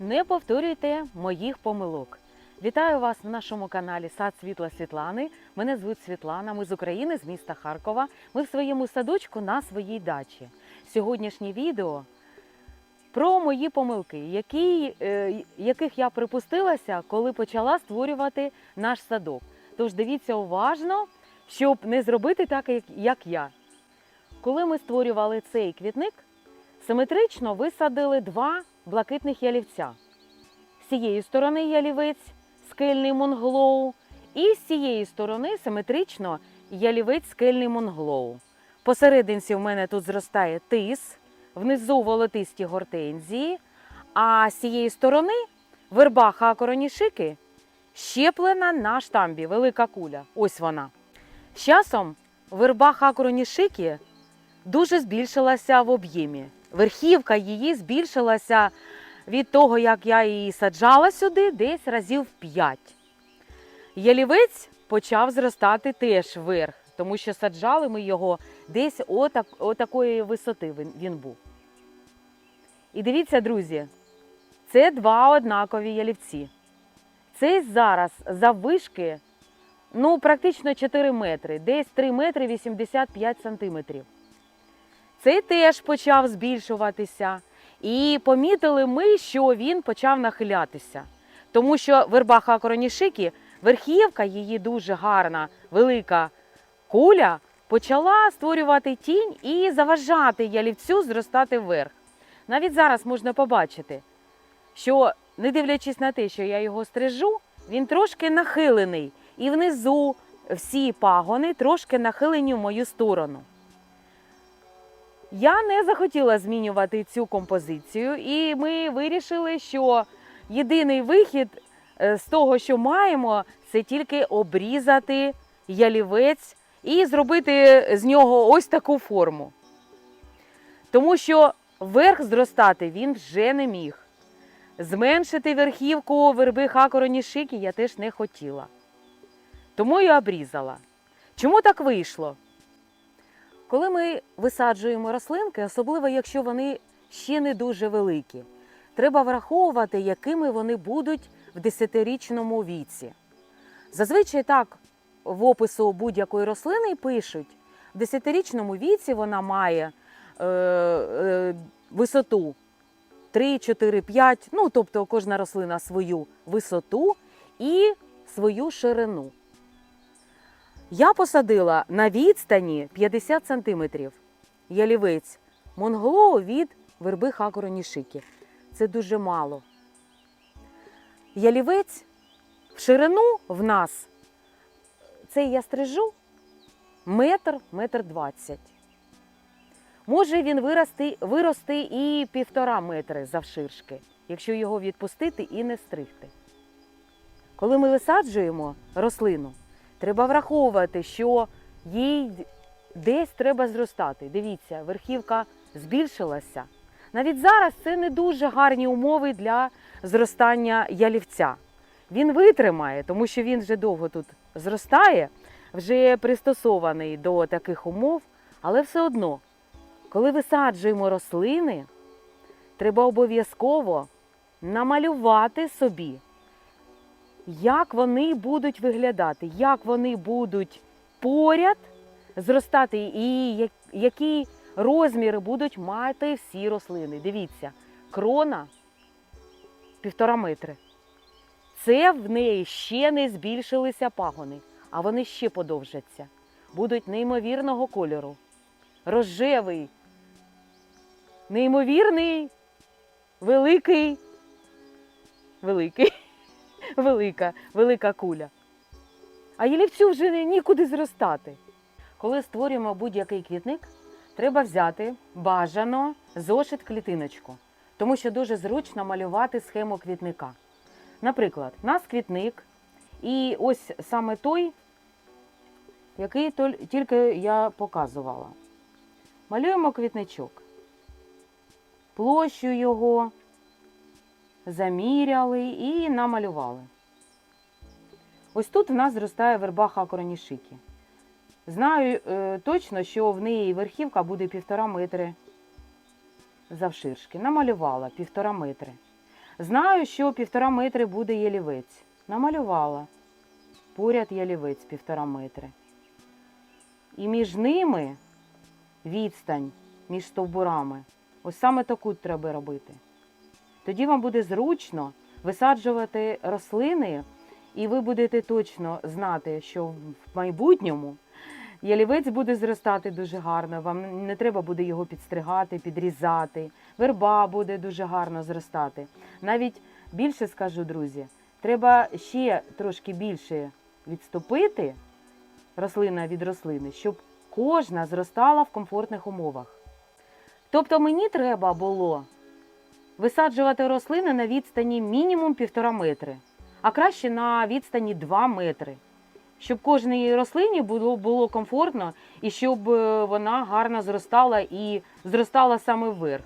Не повторюйте моїх помилок. Вітаю вас на нашому каналі Сад Світла Світлани. Мене звуть Світлана. Ми з України, з міста Харкова. Ми в своєму садочку на своїй дачі. Сьогоднішнє відео про мої помилки, які, е, яких я припустилася, коли почала створювати наш садок. Тож дивіться уважно, щоб не зробити так, як, я. Коли ми створювали цей квітник, симетрично висадили два блакитних ялівця. З цієї сторони ялівець, скельний монглоу, і з цієї сторони симетрично ялівець скельний монглоу. Посерединці в мене тут зростає тис, внизу волотисті гортензії, а з цієї сторони верба хакоронішики щеплена на штамбі, велика куля. Ось вона. З часом верба хакоронішики дуже збільшилася в об'ємі. Верхівка її збільшилася від того, як я її саджала сюди, десь разів 5. Ялівець почав зростати теж вверх, тому що саджали ми його десь отак, отакої висоти він, був. І дивіться, друзі, це два однакові ялівці. Цей зараз заввишки ну, практично 4 метри, десь 3 метри 85 сантиметрів. Цей теж почав збільшуватися. І помітили ми, що він почав нахилятися. Тому що верба хакоронішики, верхівка її дуже гарна, велика куля, почала створювати тінь і заважати ялівцю зростати вверх. Навіть зараз можна побачити, що, не дивлячись на те, що я його стрижу, він трошки нахилений. І внизу всі пагони трошки нахилені в мою сторону. Я не захотіла змінювати цю композицію, і ми вирішили, що єдиний вихід е, з того, що маємо, це тільки обрізати ялівець і зробити з нього ось таку форму. Тому що вверх зростати він вже не міг. Зменшити верхівку верби хакоронішики я теж не хотіла. Тому і обрізала. Чому так вийшло? Коли ми висаджуємо рослинки, особливо якщо вони ще не дуже великі, треба враховувати, якими вони будуть в 10-річному віці. Зазвичай так в опису будь-якої рослини пишуть: в 10-річному віці вона має е, е, висоту 3, 4, 5, ну тобто кожна рослина свою висоту і свою ширину. Я посадила на відстані 50 сантиметрів ялівець монголоу від верби хакоронішики. Це дуже мало. Ялівець в ширину в нас, цей я стрижу метр, метр двадцять. Може він вирости, вирости і півтора метри завширшки, якщо його відпустити і не стригти. Коли ми висаджуємо рослину, Треба враховувати, що їй десь треба зростати. Дивіться, верхівка збільшилася. Навіть зараз це не дуже гарні умови для зростання ялівця. Він витримає, тому що він вже довго тут зростає, вже пристосований до таких умов, але все одно, коли висаджуємо рослини, треба обов'язково намалювати собі як вони будуть виглядати, як вони будуть поряд зростати, і як- які розміри будуть мати всі рослини. Дивіться, крона півтора метри. Це в неї ще не збільшилися пагони, а вони ще подовжаться. Будуть неймовірного кольору. Рожевий, неймовірний, великий, великий велика, велика куля. А ялівцю вже нікуди зростати. Коли створюємо будь-який квітник, треба взяти бажано зошит клітиночку, тому що дуже зручно малювати схему квітника. Наприклад, у нас квітник, і ось саме той, який тільки я показувала. Малюємо квітничок, площу його, заміряли і намалювали. Ось тут в нас зростає верба хакоронішики. Знаю е, точно, що в неї верхівка буде півтора метри завширшки. Намалювала півтора метри. Знаю, що півтора метри буде ялівець. Намалювала. Поряд ялівець півтора метри. І між ними відстань між стовбурами. Ось саме таку треба робити. Тоді вам буде зручно висаджувати рослини, і ви будете точно знати, що в майбутньому ялівець буде зростати дуже гарно. Вам не треба буде його підстригати, підрізати. Верба буде дуже гарно зростати. Навіть більше скажу, друзі, треба ще трошки більше відступити рослина від рослини, щоб кожна зростала в комфортних умовах. Тобто мені треба було висаджувати рослини на відстані мінімум півтора метри, а краще на відстані 2 метри, щоб кожній рослині було, було комфортно і щоб е, вона гарно зростала і зростала саме вверх.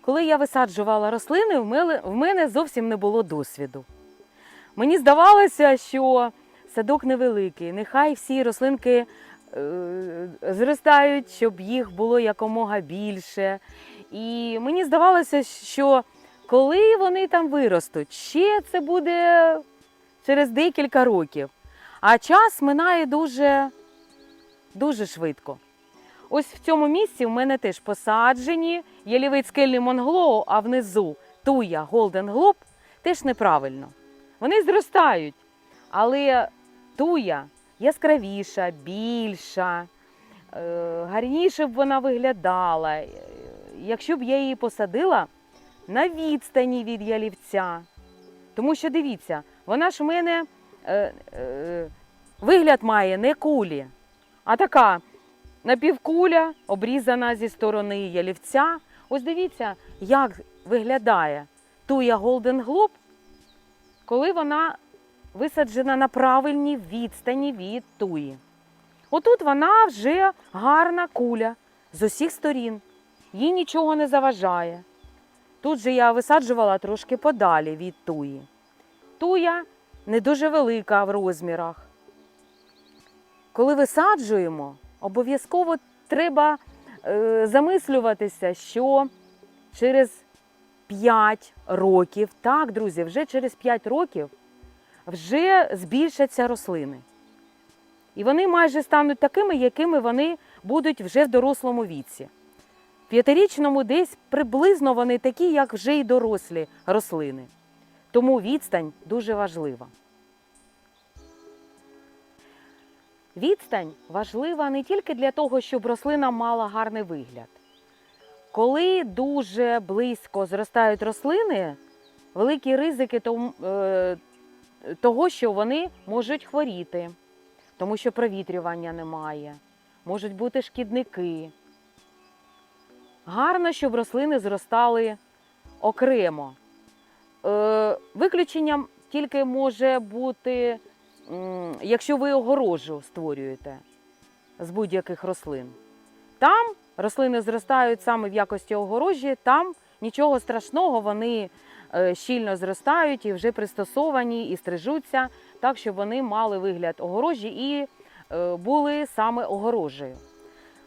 Коли я висаджувала рослини, в мене зовсім не було досвіду. Мені здавалося, що садок невеликий, нехай всі рослинки е, зростають, щоб їх було якомога більше. І мені здавалося, що коли вони там виростуть, ще це буде через декілька років. А час минає дуже, дуже швидко. Ось в цьому місці в мене теж посаджені ялівець Келлі Монглоу, а внизу туя Голден Глоб теж неправильно. Вони зростають, але туя яскравіша, більша, е, гарніше б вона виглядала. Якщо б я її посадила на відстані від ялівця. Тому що дивіться, вона ж в мене е, е, вигляд має не кулі, а така напівкуля, обрізана зі сторони ялівця. Ось дивіться, як виглядає туя Голден Глоб, коли вона висаджена на правильній відстані від туї. Отут вона вже гарна куля з усіх сторін, їй нічого не заважає. Тут же я висаджувала трошки подалі від туї. Туя не дуже велика в розмірах. Коли висаджуємо, обов'язково треба е, замислюватися, що через 5 років, так, друзі, вже через 5 років вже збільшаться рослини. І вони майже стануть такими, якими вони будуть вже в дорослому віці. П'ятирічному десь приблизно вони такі, як вже й дорослі рослини. Тому відстань дуже важлива. Відстань важлива не тільки для того, щоб рослина мала гарний вигляд. Коли дуже близько зростають рослини, великі ризики е, того, що вони можуть хворіти, тому що провітрювання немає, можуть бути шкідники. Гарно, щоб рослини зростали окремо. Е, Виключенням тільки може бути, якщо ви огорожу створюєте з будь-яких рослин. Там рослини зростають саме в якості огорожі, там нічого страшного, вони е, щільно зростають і вже пристосовані і стрижуться так, щоб вони мали вигляд огорожі і е, були саме огорожею.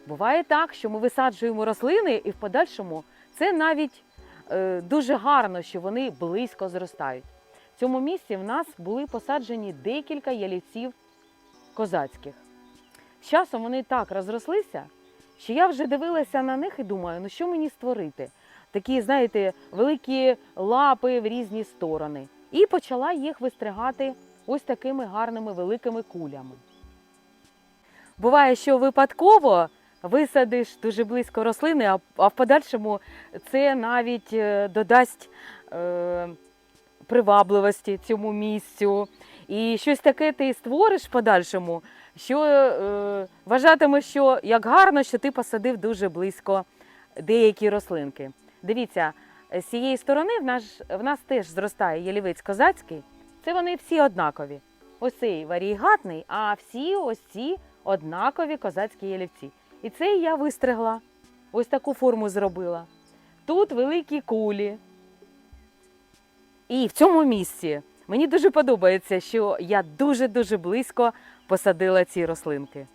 Буває так, що ми висаджуємо рослини, і в подальшому це навіть е, дуже гарно, що вони близько зростають. В цьому місці в нас були посаджені декілька ялівців козацьких. З часом вони так розрослися, що я вже дивилася на них і думаю, ну що мені створити? Такі, знаєте, великі лапи в різні сторони. І почала їх вистригати ось такими гарними великими кулями. Буває, що випадково висадиш дуже близько рослини, а, в подальшому це навіть е, додасть е, привабливості цьому місцю. І щось таке ти створиш в подальшому, що е, вважатимеш, що як гарно, що ти посадив дуже близько деякі рослинки. Дивіться, з цієї сторони в нас, в нас теж зростає ялівець козацький. Це вони всі однакові. Ось цей варігатний, а всі ось ці однакові козацькі ялівці. І це я вистригла. Ось таку форму зробила. Тут великі кулі. І в цьому місці мені дуже подобається, що я дуже-дуже близько посадила ці рослинки.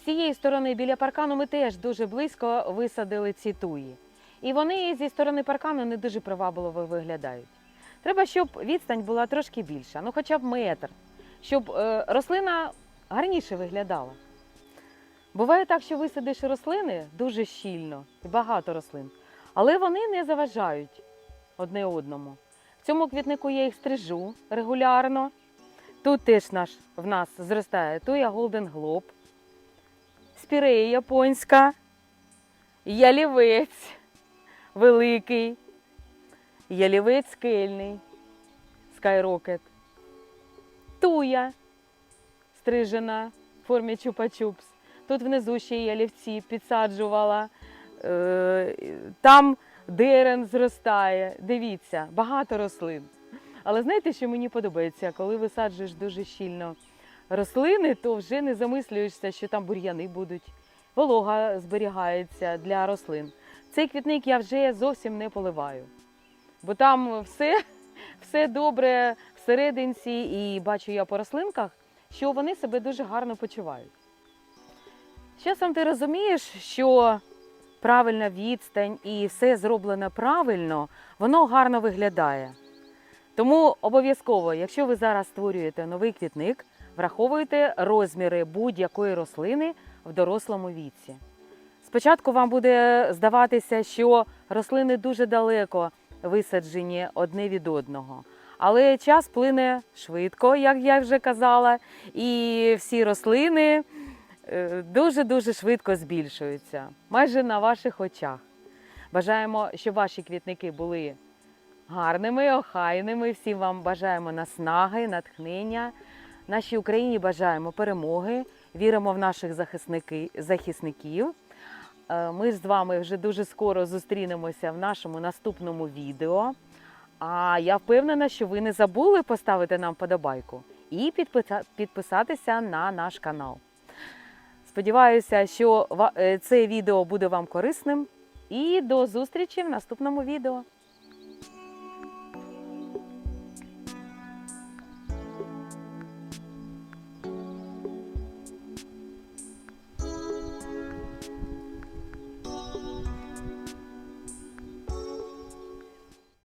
З цієї сторони біля паркану ми теж дуже близько висадили ці туї. І вони зі сторони паркану не дуже привабливо виглядають. Треба, щоб відстань була трошки більша, ну хоча б метр, щоб е, рослина гарніше виглядала. Буває так, що висадиш рослини дуже щільно і багато рослин, але вони не заважають одне одному. В цьому квітнику я їх стрижу регулярно. Тут теж наш, в нас зростає туя Golden Globe, спірея японська, ялівець великий, ялівець скельний, Skyrocket, туя стрижена в формі чупа-чупс. Тут внизу ще є ялівці, підсаджувала. Е, Там дерен зростає. Дивіться, багато рослин. Але знаєте, що мені подобається? Коли висаджуєш дуже щільно рослини, то вже не замислюєшся, що там бур'яни будуть. Волога зберігається для рослин. Цей квітник я вже зовсім не поливаю, бо там все, все добре всерединці, і бачу я по рослинках, що вони себе дуже гарно почувають. Часом ти розумієш, що правильна відстань і все зроблено правильно, воно гарно виглядає. Тому обов'язково, якщо ви зараз створюєте новий квітник, враховуйте розміри будь-якої рослини в дорослому віці. Спочатку вам буде здаватися, що рослини дуже далеко висаджені одне від одного. Але час плине швидко, як я вже казала, і всі рослини дуже-дуже швидко збільшуються, майже на ваших очах. Бажаємо, щоб ваші квітники були гарними, охайними. Всім вам бажаємо наснаги, натхнення. Нашій Україні бажаємо перемоги. Віримо в наших захисники, захисників. Е, Ми з вами вже дуже скоро зустрінемося в нашому наступному відео. А я впевнена, що ви не забули поставити нам подобайку і підписатися на наш канал. Сподіваюся, що е, це відео буде вам корисним. І до зустрічі в наступному відео.